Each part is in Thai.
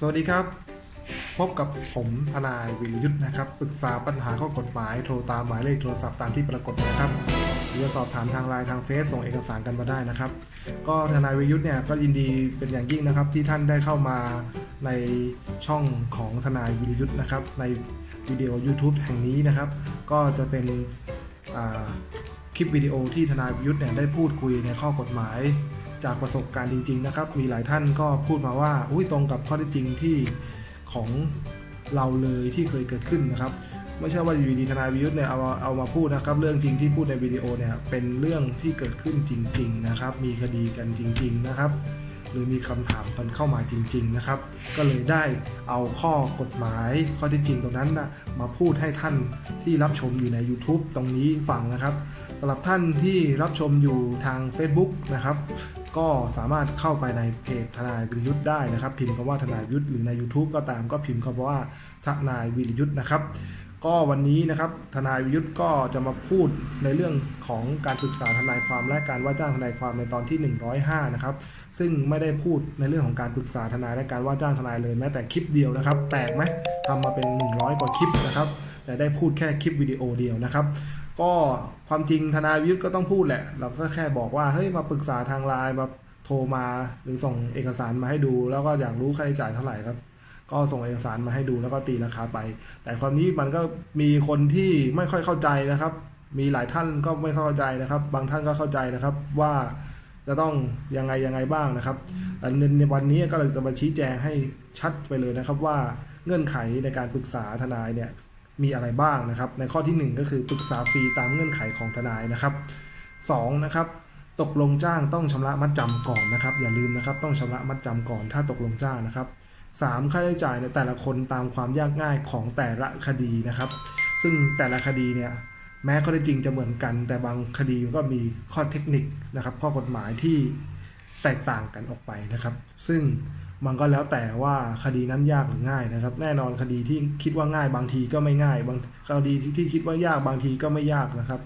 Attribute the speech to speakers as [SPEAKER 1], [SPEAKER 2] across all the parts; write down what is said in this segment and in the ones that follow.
[SPEAKER 1] สวัสดีครับ พบกับผมทนายวิรยุทธ์นะครับปรึกษาปัญหาข้อกฎหมายโทรตามหมายเลขโทรศัพท์ตามที่ปรากฏนะครับหรือสอบถามทางไลน์ทางเฟซส่งเอกสารกันมาได้นะครับ ก็ทนายวิรยุทธ์เนี่ยก็ยินดีเป็นอย่างยิ่งนะครับ ที่ท่านได้เข้ามาในช่องของทนายวิรยุทธ์นะครับ ในวิดีโอ YouTube แห่งนี้นะครับ ก็จะเป็นคลิปวิดีโอที่ทนายวิรยุทธ์เนี่ยได้พูดคุยในข้อกฎหมาย จากประสบการณ์จริง ๆ นะครับ มีหลายท่านก็พูดมาว่า อุ้ยตรงกับข้อเท็จจริงที่ของเราเลยที่เคยเกิดขึ้นนะครับ ไม่ใช่ว่าอยู่ดีๆทนายวิยุทธ์เนี่ยเอาเอามาพูดนะครับ เรื่องจริงที่พูดในวิดีโอเนี่ยเป็นเรื่องที่เกิดขึ้นจริง ๆ นะครับ มีคดีกันจริง ๆ นะครับหรือมีคำถามกันเข้ามาจริง ๆ นะครับ ก็เลยได้เอาข้อกฎหมายข้อที่จริงตรงนั้นนะมาพูดให้ท่านที่รับชมอยู่ใน YouTube ตรงนี้ฟังนะครับสำหรับท่านที่รับชมอยู่ทาง Facebook นะครับ ก็สามารถเข้าไปในเพจทนายวิรยุทธ์ได้นะครับ พิมพ์คำว่าทนายวิรยุทธ์หรือใน YouTube ก็ตามก็พิมพ์คำว่าทนายวิรยุทธ์นะครับ ก็วันนี้นะครับทนายวิรยุทธ์ก็จะมาพูดในเรื่องของการปรึกษาทนายความและการว่าจ้างทนายความในตอนที่ 105 นะครับ ซึ่งไม่ได้พูดในเรื่องของการปรึกษาทนายและการว่าจ้างทนายเลยแม้แต่คลิปเดียวนะครับแปลกไหมทำมาเป็น 100 กว่าคลิปนะครับแต่ได้พูดแค่คลิปวิดีโอเดียวนะครับ ก็ความจริงทนายวิทย์ก็ต้องพูดแหละ เราก็แค่บอกว่าเฮ้ยมาปรึกษาทางไลน์มาโทรมาหรือส่งเอกสารมาให้ดู แล้วก็อยากรู้ค่าใช้จ่ายเท่าไหร่ก็ก็ส่งเอกสารมาให้ดูแล้วก็ตีราคาไป แต่ความนี้มันก็มีคนที่ไม่ค่อยเข้าใจนะครับ มีหลายท่านก็ไม่เข้าใจนะครับ บางท่านก็เข้าใจนะครับว่าจะต้องยังไงยังไงบ้างนะครับแต่ในวันนี้ก็เลยจะมาชี้แจงให้ชัดไปเลยนะครับว่าเงื่อนไขในการปรึกษาทนายเนี่ย มีอะไรบ้างนะครับ ในข้อทีหนึ่1 ก็คือปรึกษาฟรีตามเงื่อนไขของทนายนะครับ2นะครับตกลงจ้างต้องชำระมัดจำก่อนนะครับ อย่าลืมนะครับต้องชำระมัดจำก่อน ถ้าตกลงจ้างนะครับ 3. ค่าใช้จ่ายในแต่ละคนตามความยากง่ายของแต่ละคดีนะครับ ซึ่งแต่ละคดีเนี่ยแม้ข้อเท็จจริงจะเหมือนกัน แต่บางคดีก็มีข้อเทคนิคนะครับ ข้อกฎหมายที่แตกต่างกันออกไปนะครับ ซึ่ง มันก็แล้วแต่ว่าคดีนั้นยากหรือง่ายนะครับ แน่นอนคดีที่คิดว่าง่ายบางทีก็ไม่ง่ายบางคดีที่คิดว่ายากบางทีก็ไม่ยากนะครับ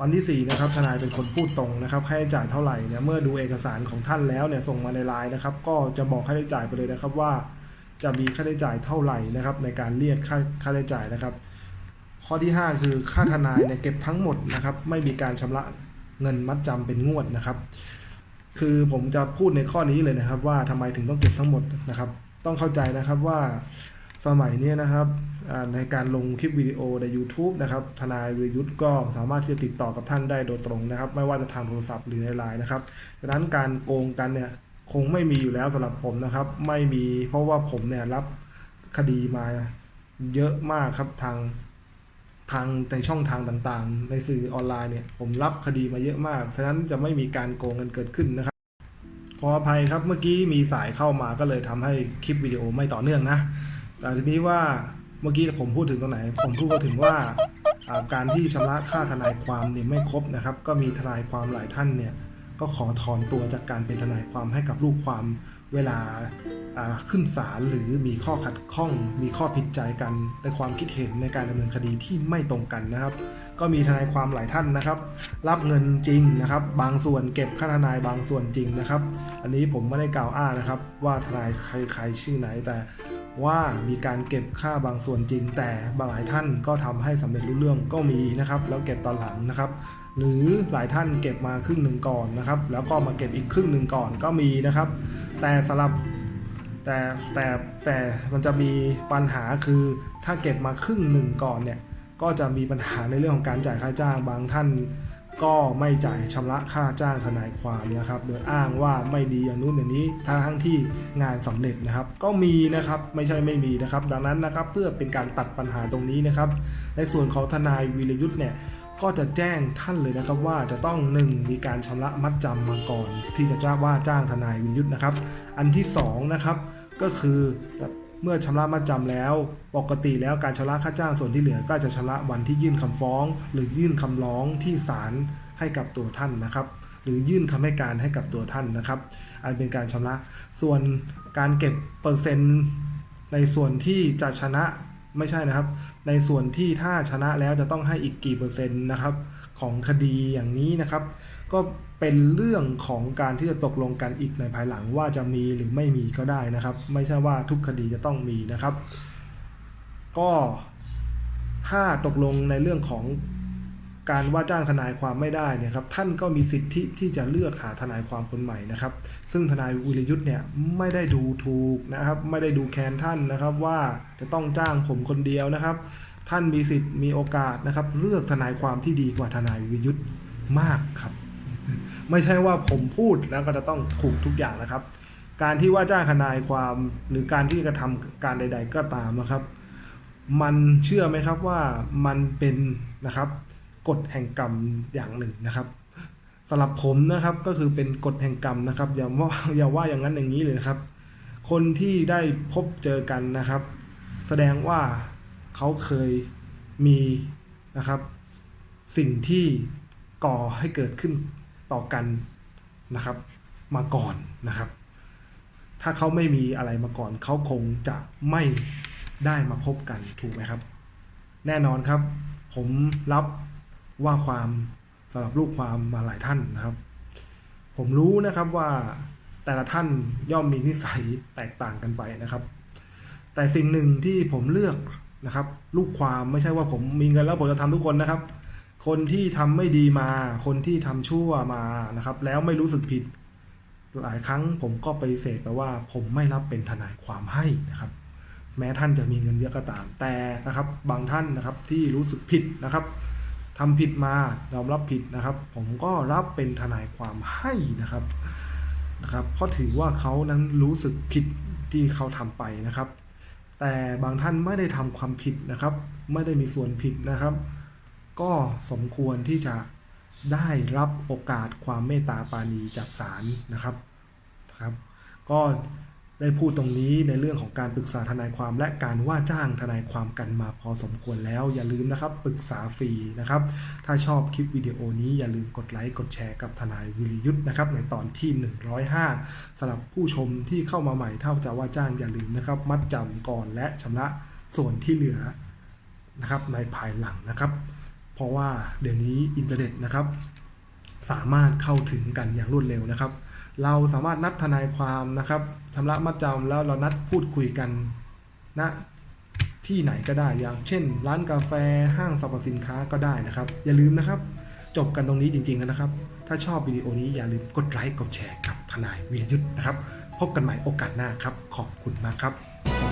[SPEAKER 1] วันที่4นะครับทนายเป็นคนพูดตรงนะครับค่าใช้จ่ายเท่าไหร่เนี่ยเมื่อดูเอกสารของท่านแล้วเนี่ยส่งมาในไลน์นะครับ ก็จะบอกค่าใช้จ่ายไปเลยนะครับว่า จะมีค่าใช้จ่ายเท่าไหร่นะครับ ในการเรียกค่าค่าใช้จ่ายนะครับ ข้อที่ 5 คือค่าทนายเนี่ยเก็บทั้งหมดนะครับ ไม่มีการชำระเงินมัดจำเป็นงวดนะครับ คือผมจะพูดในข้อนี้เลยนะครับ ว่าทำไมถึงต้องเก็บทั้งหมดนะครับ ต้องเข้าใจนะครับว่าสมัยนี้นะครับในการลงคลิปวิดีโอใน YouTube นะครับทนายวิรยุทธ์ก็สามารถที่จะติดต่อกับท่านได้โดยตรงนะครับ ไม่ว่าจะทางโทรศัพท์หรือในไลน์นะครับดังนั้นการโกงกันเนี่ยคงไม่มีอยู่แล้วสำหรับผมนะครับ ไม่มีเพราะว่าผมเนี่ยรับคดีมาเยอะมากครับทาง ทางในช่องทางต่างๆ ในสื่อออนไลน์เนี่ยผมรับคดีมาเยอะมาก ฉะนั้นจะไม่มีการโกงกันเกิดขึ้นนะครับ ขออภัยครับเมื่อกี้มีสายเข้ามาก็เลยทำให้คลิปวิดีโอไม่ต่อเนื่องนะ แต่ทีนี้ว่าเมื่อกี้ผมพูดถึงตรงไหน ผมพูดถึงว่าการที่ชำระค่าทนายความเนี่ยไม่ครบนะครับ ก็มีทนายความหลายท่านเนี่ยก็ขอถอนตัวจากการเป็นทนายความให้กับลูกความเวลา ขึ้นศาลหรือมีข้อขัดข้อง มีข้อผิดใจกันในความคิดเห็นในการดำเนินคดีที่ไม่ตรงกันนะครับ ก็มีทนายความหลายท่านนะครับ รับเงินจริงนะครับ บางส่วนเก็บค่าทนายบางส่วนจริงนะครับ อันนี้ผมไม่ได้กล่าวอ้างนะครับ ว่าทนายใครใครชื่อไหนแต่ว่ามีการเก็บค่าบางส่วนจริง แต่บางหลายท่านก็ทำให้สำเร็จรู้เรื่องก็มีนะครับ แล้วเก็บตอนหลังนะครับ หรือหลายท่านเก็บมาครึ่งหนึ่งก่อนนะครับ แล้วก็มาเก็บอีกครึ่งหนึ่งก่อนก็มีนะครับ แต่สำหรับ แต่แต่แต่มันจะมีปัญหาคือถ้าเก็บมาครึ่งหนึ่งก่อนเนี่ยก็จะมีปัญหาในเรื่องของการจ่ายค่าจ้างบางท่าน ก็ไม่จ่ายชำระค่าจ้างทนายความนะครับโดยอ้างว่าไม่ดีอย่างนู้นอย่างนี้ทั้งที่งานสำเร็จนะครับ ก็มีนะครับไม่ใช่ไม่มีนะครับ ดังนั้นนะครับเพื่อเป็นการตัดปัญหาตรงนี้นะครับ ในส่วนของทนายวีรยุทธ์เนี่ย ก็จะแจ้งท่านเลยนะครับว่าจะต้อง 1 มีการชำระมัดจำมาก่อน ที่จะจ้างว่าจ้างทนายวิรยุทธ์นะครับ อันที่2นะครับก็คือเมื่อชำระมัดจำแล้ว ปกติแล้วการชำระค่าจ้างส่วนที่เหลือ ก็จะชำระวันที่ยื่นคำฟ้อง หรือยื่นคำร้องที่ศาลให้กับตัวท่านนะครับ หรือยื่นคำให้การให้กับตัวท่านนะครับ อันเป็นการชำระส่วนการเก็บเปอร์เซ็นต์ในส่วนที่จะชนะ ไม่ใช่นะครับ ในส่วนที่ถ้าชนะแล้วจะต้องให้อีกกี่เปอร์เซ็นต์นะครับ ของคดีอย่างนี้นะครับ ก็เป็นเรื่องของการที่จะตกลงกันอีกในภายหลังว่าจะมีหรือไม่มีก็ได้นะครับ ไม่ใช่ว่าทุกคดีจะต้องมีนะครับ ก็ถ้าตกลงในเรื่องของ การว่าจ้างทนายความไม่ได้เนี่ยครับท่านก็มีสิทธิที่จะเลือกหาทนายความคนใหม่นะครับ ซึ่งทนายวิรยุทธ์เนี่ยไม่ได้ดูถูกนะครับ ไม่ได้ดูแคลนท่านนะครับว่าจะต้องจ้างผมคนเดียวนะครับ ท่านมีสิทธิ์มีโอกาสนะครับ เลือกทนายความที่ดีกว่าทนายวิรยุทธ์มากครับ ไม่ใช่ว่าผมพูดแล้วก็จะต้องถูกทุกอย่างนะครับ การที่ว่าจ้างทนายความหรือการที่กระทำการใด ๆ ก็ตามนะครับ มันเชื่อไหมครับว่ามันเป็นนะครับ กฎแห่งกรรมอย่างหนึ่งนะครับสำหรับผมนะครับก็คือเป็นกฎแห่งกรรมนะครับอย่าว่าอย่าว่าอย่างนั้นอย่างนี้เลยนะครับ คนที่ได้พบเจอกันนะครับ แสดงว่าเขาเคยมีนะครับ สิ่งที่ก่อให้เกิดขึ้นต่อกันนะครับ มาก่อนนะครับ ถ้าเขาไม่มีอะไรมาก่อน เขาคงจะไม่ได้มาพบกันถูกไหมครับ แน่นอนครับ ผมรับ ว่าความสำหรับลูกความมาหลายท่านนะครับ ผมรู้นะครับว่าแต่ละท่านย่อมมีนิสัยแตกต่างกันไปนะครับ แต่สิ่งหนึ่งที่ผมเลือกนะครับ ลูกความไม่ใช่ว่าผมมีเงินแล้วผมจะทำทุกคนนะครับ คนที่ทำไม่ดีมา คนที่ทำชั่วมานะครับ แล้วไม่รู้สึกผิด หลายครั้งผมก็ไปฏิเสธไปว่า ผมไม่รับเป็นทนายความให้นะครับ แม้ท่านจะมีเงินเยอะก็ตามแต่นะครับ บางท่านนะครับที่รู้สึกผิดนะครับ ทำผิดมายอมรับผิดนะครับ ผมก็รับเป็นทนายความให้นะครับนะครับ เพราะถือว่าเขานั้นรู้สึกผิดที่เขาทำไปนะครับ แต่บางท่านไม่ได้ทำความผิดนะครับ ไม่ได้มีส่วนผิดนะครับ ก็สมควรที่จะได้รับโอกาสความเมตตาปาณีจากศาลนะครับนะครับ ก็ ได้พูดตรงนี้ในเรื่องของการปรึกษาทนายความและการว่าจ้างทนายความกันมาพอสมควรแล้ว อย่าลืมนะครับปรึกษาฟรีนะครับ ถ้าชอบคลิปวิดีโอนี้อย่าลืมกดไลค์กดแชร์กับทนายวิริยุทธ์นะครับในตอนที่ 105สำหรับผู้ชมที่เข้ามาใหม่เท่าจะว่าจ้างอย่าลืมนะครับ มัดจำก่อนและชำระส่วนที่เหลือนะครับในภายหลังนะครับ เพราะว่าเดี๋ยวนี้อินเทอร์เน็ตนะครับ สามารถเข้าถึงกันอย่างรวดเร็วนะครับ เราสามารถนัดทนายความนะครับชำระมัดจำแล้วเรานัดพูดคุยกันณที่ไหนก็ได้อย่างเช่น ร้านกาแฟห้างสรรพสินค้าก็ได้นะครับ อย่าลืมนะครับ จบกันตรงนี้จริงๆแล้วนะครับ ถ้าชอบวิดีโอนี้อย่าลืมกดไลค์กดแชร์กับทนายวิรยุทธ์นะครับ พบกันใหม่โอกาสหน้าครับ ขอบคุณมากครับสวัสดี